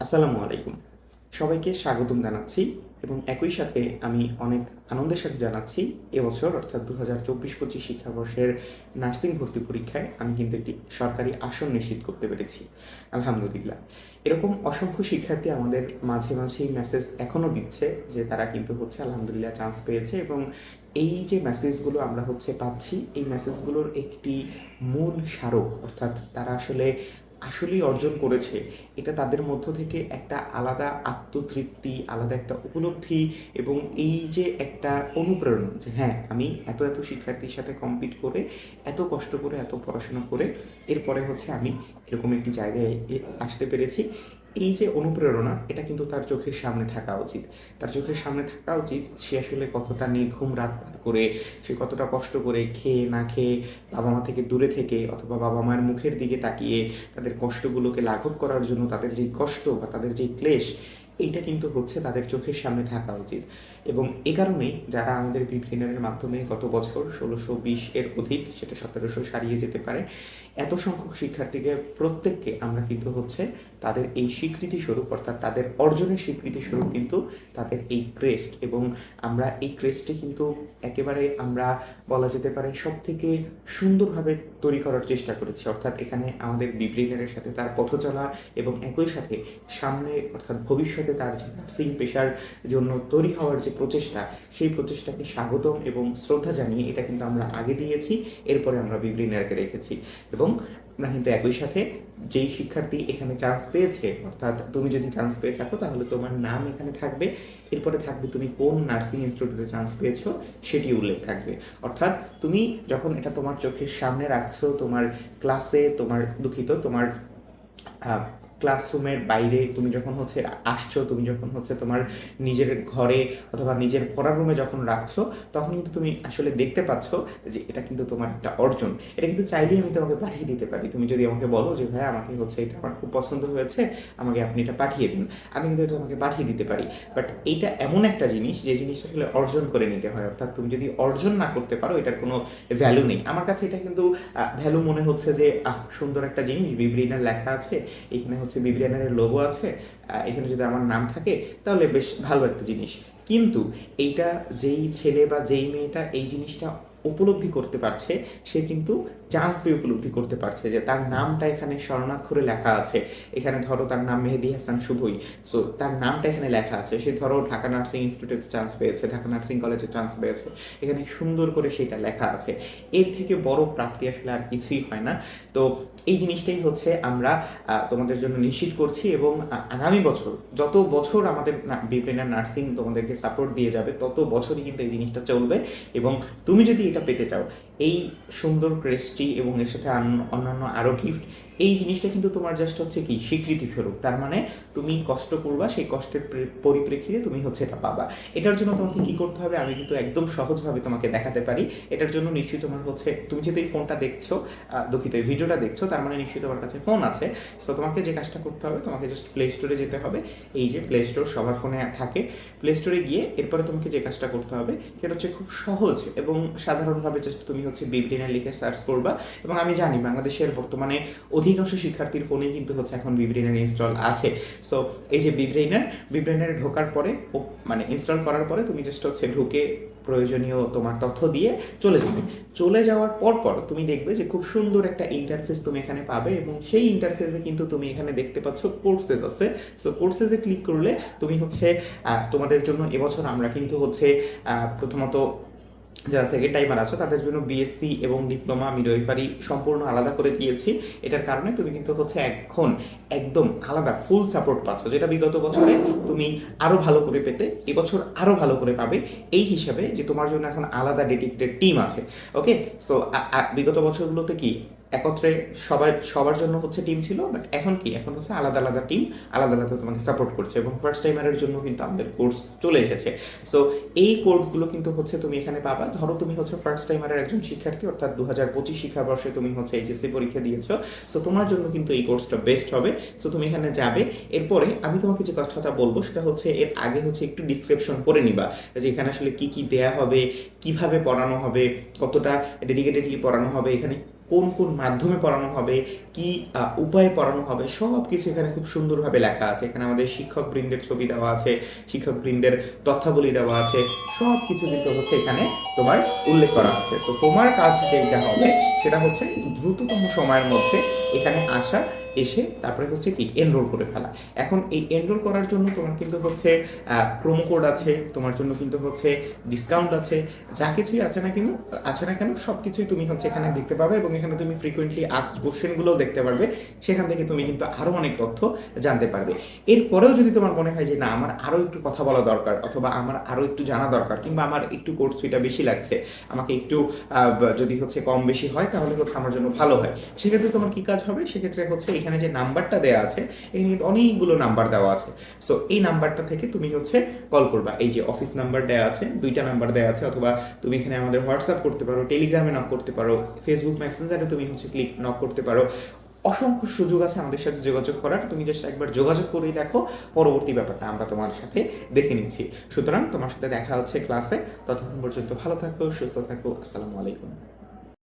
আসসালামু আলাইকুম। সবাইকে স্বাগতম জানাচ্ছি এবং একই সাথে আমি অনেক আনন্দের সাথে জানাচ্ছি, এবছর অর্থাৎ দু হাজার চব্বিশ পঁচিশ শিক্ষাবর্ষের নার্সিং ভর্তি পরীক্ষায় আমি কিন্তু একটি সরকারি আসন নিশ্চিত করতে পেরেছি, আলহামদুলিল্লাহ। এরকম অসংখ্য শিক্ষার্থী আমাদের মাঝে মাঝেই মেসেজ এখনও দিচ্ছে যে তারা কিন্তু হচ্ছে আলহামদুলিল্লাহ চান্স পেয়েছে এবং এই যে মেসেজগুলো আমরা হচ্ছে পাচ্ছি, এই মেসেজগুলোর একটি মূল স্মারক অর্থাৎ তারা আসলে আসলেই অর্জন করেছে। এটা তাদের মধ্য থেকে একটা আলাদা আত্মতৃপ্তি, আলাদা একটা উপলব্ধি এবং এই যে একটা অনুপ্রেরণা যে হ্যাঁ আমি এত এত শিক্ষার্থীর সাথে কম্পিট করে, এত কষ্ট করে, এত পড়াশোনা করে, এরপরে হচ্ছে আমি এরকম একটি জায়গায় আসতে পেরেছি। এই যে অনুপ্রেরণা, এটা কিন্তু তার চোখের সামনে থাকা উচিত। তার চোখের সামনে থাকা উচিত, সে আসলে কতটা নির্ঘুম রাত পার করে, সে কতটা কষ্ট করে খেয়ে না খেয়ে বাবা মা থেকে দূরে থেকে অথবা বাবা মায়ের মুখের দিকে তাকিয়ে তাদের কষ্টগুলোকে লাঘব করার জন্য তাদের যে কষ্ট বা তাদের যে ক্লেশ, এইটা কিন্তু হচ্ছে তাদের চোখের সামনে থাকা উচিত। এবং এ কারণেই যারা আমাদের বিপ্রিনারের মাধ্যমে গত বছর ষোলোশো বিশ এর অধিক, সেটা সতেরোশো সারিয়ে যেতে পারে, এত সংখ্যক শিক্ষার্থীকে প্রত্যেককে আমরা কিন্তু হচ্ছে তাদের এই স্বীকৃতি স্বরূপ অর্থাৎ তাদের অর্জনের স্বীকৃতি স্বরূপ কিন্তু তাদের এই ক্রেস্ট। এবং আমরা এই ক্রেস্টে কিন্তু একেবারে আমরা বলা যেতে পারে সব থেকে সুন্দরভাবে তৈরি করার চেষ্টা করেছি। অর্থাৎ এখানে আমাদের বিপ্লিনারের সাথে তার পথ চলা এবং একই সাথে সামনে, অর্থাৎ ভবিষ্যতে তার যে নার্সিং পেশার জন্য তৈরি হওয়ার যে প্রচেষ্টা, সেই প্রচেষ্টাকে স্বাগতম এবং শ্রদ্ধা জানিয়ে এটা কিন্তু আমরা আগে দিয়েছি, এরপরে আমরা বিপ্লিনারকে রেখেছি। এবং আমরা কিন্তু একই সাথে যেই শিক্ষার্থী এখানে চান্স পেয়েছে, অর্থাৎ তুমি যদি চান্স পেয়ে থাকো, তাহলে তোমার নাম এখানে থাকবে। এরপরে থাকবে তুমি কোন নার্সিং ইনস্টিটিউটে চান্স পেয়েছ, সেটি উল্লেখ থাকবে। অর্থাৎ তুমি যখন এটা তোমার চোখের সামনে রাখছো, তোমার ক্লাসে তোমার দুঃখিত, তোমার ক্লাসরুমের বাইরে তুমি যখন হচ্ছে আসছো, তুমি যখন হচ্ছে তোমার নিজের ঘরে অথবা নিজের পড়ার রুমে যখন রাখছো, তখন কিন্তু তুমি আসলে দেখতে পাচ্ছ যে এটা কিন্তু তোমার একটা অর্জন। এটা কিন্তু চাইলেই আমি তোমাকে পাঠিয়ে দিতে পারি। তুমি যদি আমাকে বলো যে ভাই আমাকে হচ্ছে এটা আমার খুব পছন্দ হয়েছে, আমাকে আপনি এটা পাঠিয়ে দিন। আমি কিন্তু এটা তোমাকে পাঠিয়ে দিতে পারি। বাট এইটা এমন একটা জিনিস যে জিনিসটা আসলে অর্জন করে নিতে হয়। অর্থাৎ তুমি যদি অর্জন না করতে পারো, এটার কোনো ভ্যালু নেই। আমার কাছে এটা কিন্তু ভ্যালু মনে হচ্ছে যে সুন্দর একটা জিনিস। বিব্রিনার লেখা আছে, এখানে হচ্ছে বিবিয়ানের লোগো আছে এখানে যদি আমার নাম থাকে, তাহলে বেশ ভালো একটা জিনিস। কিন্তু এইটা যেই ছেলে বা যেই মেয়েটা এই জিনিসটা উপলব্ধি করতে পারছে, সে কিন্তু চান্স পেয়ে উপলব্ধি করতে পারছে যে তার নামটা এখানে স্বর্ণাক্ষরে লেখা আছে। এখানে ধরো তার নাম মেহেদি হাসান শুভই। সো তার নামটা এখানে লেখা আছে। সে ধরো ঢাকা নার্সিং ইনস্টিটিউটে চান্স পেয়েছে, ঢাকা নার্সিং কলেজে চান্স পেয়েছে। এখানে সুন্দর করে সেটা লেখা আছে। এর থেকে বড় প্রাপ্তি আসলে আর কিছুই হয় না। তো এই জিনিসটাই হচ্ছে আমরা তোমাদের জন্য নিশ্চিত করছি এবং আগামী বছর যত বছর আমাদের বিপ্রেনার নার্সিং তোমাদেরকে সাপোর্ট দিয়ে যাবে, তত বছরই কিন্তু এই জিনিসটা চলবে। এবং তুমি যদি এটা পেতে চাও। এই সুন্দর ক্রেস্টটি এবং এর সাথে অন্যান্য আরও গিফট এই জিনিসটা কিন্তু তোমার জাস্ট হচ্ছে কি স্বীকৃতি স্বরূপ তার মানে তুমি কষ্ট করবা, সেই কষ্টের পরিপ্রেক্ষিতে তুমি হচ্ছে এটা পাবা। এটার জন্য তোমাকে কি করতে হবে, আমি কিন্তু একদম সহজভাবে তোমাকে দেখাতে পারি। এটার জন্য নিশ্চয়ই তোমার হচ্ছে, তুমি যেহেতু এই ফোনটা দেখছ দুঃখিত, এই ভিডিওটা দেখছ, তার মানে নিশ্চয়ই তোমার কাছে ফোন আছে। তো তোমাকে যে কাজটা করতে হবে, তোমাকে জাস্ট প্লে স্টোরে যেতে হবে। এই যে প্লে স্টোর সবার ফোনে থাকে। প্লে স্টোরে গিয়ে এরপরে তোমাকে যে কাজটা করতে হবে, সেটা হচ্ছে খুব সহজ এবং সাধারণভাবে জাস্ট তুমি হচ্ছে বিব্রিনা লিখে সার্চ করবা এবং আমি জানি বাংলাদেশের বর্তমানে অধিকাংশ শিক্ষার্থীর ফোনে কিন্তু হচ্ছে এখন বিব্রেনার ইনস্টল আছে। সো এই যে বিব্রেনার বিব্রেনারে ঢোকার পরে মানে ইনস্টল করার পরে তুমি জাস্ট হচ্ছে ঢুকে প্রয়োজনীয় তোমার তথ্য দিয়ে চলে যাবে। চলে যাওয়ার পর পর তুমি দেখবে যে খুব সুন্দর একটা ইন্টারফেস তুমি এখানে পাবে এবং সেই ইন্টারফেসে কিন্তু তুমি এখানে দেখতে পাচ্ছ কোর্সেস আছে। সো কোর্সেসে ক্লিক করলে তুমি হচ্ছে তোমাদের জন্য এবছর আমরা কিন্তু হচ্ছে প্রথমত যারা সেকেন্ড টাইমার আছো, তাদের জন্য বিএসসি এবং ডিপ্লোমা আমি মিডওয়াইফারি সম্পূর্ণ আলাদা করে দিয়েছি। এটার কারণে তুমি কিন্তু হচ্ছে এখন একদম আলাদা ফুল সাপোর্ট পাচ্ছ। যেটা বিগত বছরে তুমি আরও ভালো করে পেতে, এবছর আরও ভালো করে পাবে। এই হিসাবে যে তোমার জন্য এখন আলাদা ডেডিকেটেড টিম আছে ওকে সো বিগত বছরগুলোতে কি একত্রে সবার সবার জন্য হচ্ছে টিম ছিল বাট এখন কি? এখন হচ্ছে আলাদা আলাদা টিম আলাদা আলাদা তোমাকে সাপোর্ট করছে এবং ফার্স্ট টাইমারের জন্য কিন্তু আমাদের কোর্স চলে এসেছে। সো এই কোর্সগুলো কিন্তু হচ্ছে তুমি এখানে পাবা। ধরো তুমি হচ্ছে ফার্স্ট টাইমারের একজন শিক্ষার্থী, অর্থাৎ দু হাজার পঁচিশ শিক্ষাবর্ষে তুমি হচ্ছে এইচএসসি পরীক্ষা দিয়েছ। সো তোমার জন্য কিন্তু এই কোর্সটা বেস্ট হবে। সো তুমি এখানে যাবে। এরপরে আমি তোমাকে যে কথাটা বলব, সেটা হচ্ছে এর আগে হচ্ছে একটু ডিসক্রিপশন করে নিবা, যে এখানে আসলে কি কি দেয়া হবে, কীভাবে পড়ানো হবে, কতটা ডেডিকেটেডলি পড়ানো হবে, এখানে কোন কোন মাধ্যমে পড়ানো হবে, কি উপায়ে পড়ানো হবে সব কিছু এখানে খুব সুন্দরভাবে লেখা আছে। এখানে আমাদের শিক্ষক বৃন্দের ছবি দেওয়া আছে শিক্ষক বৃন্দের তথ্যাবলী দেওয়া আছে সব কিছু কিন্তু হচ্ছে এখানে তোমার উল্লেখ করা আছে। তো তোমার কাজ যেটা হবে, সেটা হচ্ছে দ্রুততম সময়ের মধ্যে এখানে আসা এসে তারপরে হচ্ছে কি এনরোল করে ফেলা। এখন এই এনরোল করার জন্য তোমার কিন্তু হচ্ছে প্রোমো কোড আছে, তোমার জন্য কিন্তু হচ্ছে ডিসকাউন্ট আছে, যা কিছুই আছে না কেন, আছে না কেন সব কিছুই তুমি হচ্ছে এখানে দেখতে পাবে এবং এখানে তুমি ফ্রিকোয়েন্টলি আক্স কোশ্চেনগুলোও দেখতে পারবে। সেখান থেকে তুমি কিন্তু আরও অনেক তথ্য জানতে পারবে। এরপরেও যদি তোমার মনে হয় যে না, আমার আরও একটু কথা বলা দরকার অথবা আমার আরও একটু জানা দরকার কিংবা আমার একটু কোর্স ফিটা বেশি লাগছে, আমাকে একটু যদি হচ্ছে কম বেশি হয়, তাহলে হচ্ছে আমার জন্য ভালো হয়। সেক্ষেত্রে তোমার কি কাজ হবে? সেক্ষেত্রে হচ্ছে এখানে যে নাম্বারটা দেওয়া আছে, এখানে কিন্তু অনেকগুলো নাম্বার দেওয়া আছে। সো এই নাম্বারটা থেকে তুমি হচ্ছে কল করবা। এই যে অফিস নাম্বার দেওয়া আছে, দুইটা নাম্বার দেওয়া আছে, অথবা তুমি এখানে আমাদের হোয়াটসঅ্যাপ করতে পারো টেলিগ্রামে নক করতে পারো ফেসবুক মেসেঞ্জারে তুমি হচ্ছে ক্লিক নক করতে পারো। অসংখ্য সুযোগ আছে আমাদের সাথে যোগাযোগ করার। তুমি জাস্ট একবার যোগাযোগ করেই দেখো পরবর্তী ব্যাপারটা আমরা তোমার সাথে দেখে নিচ্ছি। সুতরাং তোমার সাথে দেখা হচ্ছে ক্লাসে ততক্ষণ পর্যন্ত ভালো থাকো, সুস্থ থাকো। আসসালামু আলাইকুম।